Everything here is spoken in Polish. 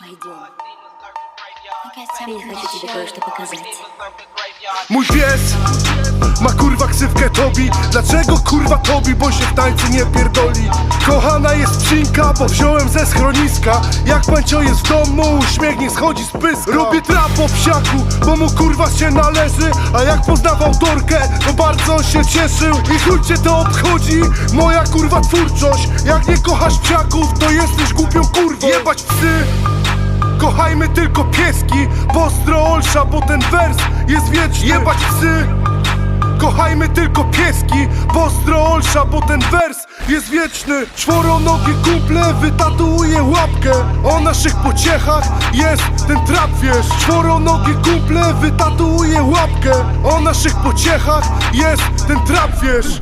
Пойдем. Я хочу тебе кое-что показать. Mój pies ma kurwa ksywkę Tobi Dlaczego kurwa Tobi? Bo się w tańcu nie pierdoli Kochana jest psinka, bo wziąłem ze schroniska Jak pancio jest w domu, uśmiech nie schodzi z pyska Robię trap po psiaku, bo mu kurwa się należy A jak poznawał Dorkę, to bardzo się cieszył I chuj cię to obchodzi, moja kurwa twórczość Jak nie kochasz psiaków, to jesteś głupią kurwą. Jebać psy. Kochajmy tylko pieski, pozdro Olsza, bo ten wers jest wieczny. Jebać psy. Kochajmy tylko pieski, pozdro Olsza, bo ten wers jest wieczny Czworonogi kumple wytatuuje łapkę. O naszych pociechach jest ten trap, wiesz. Czworonogi kumple wytatuuje łapkę. O naszych pociechach jest ten trap, wiesz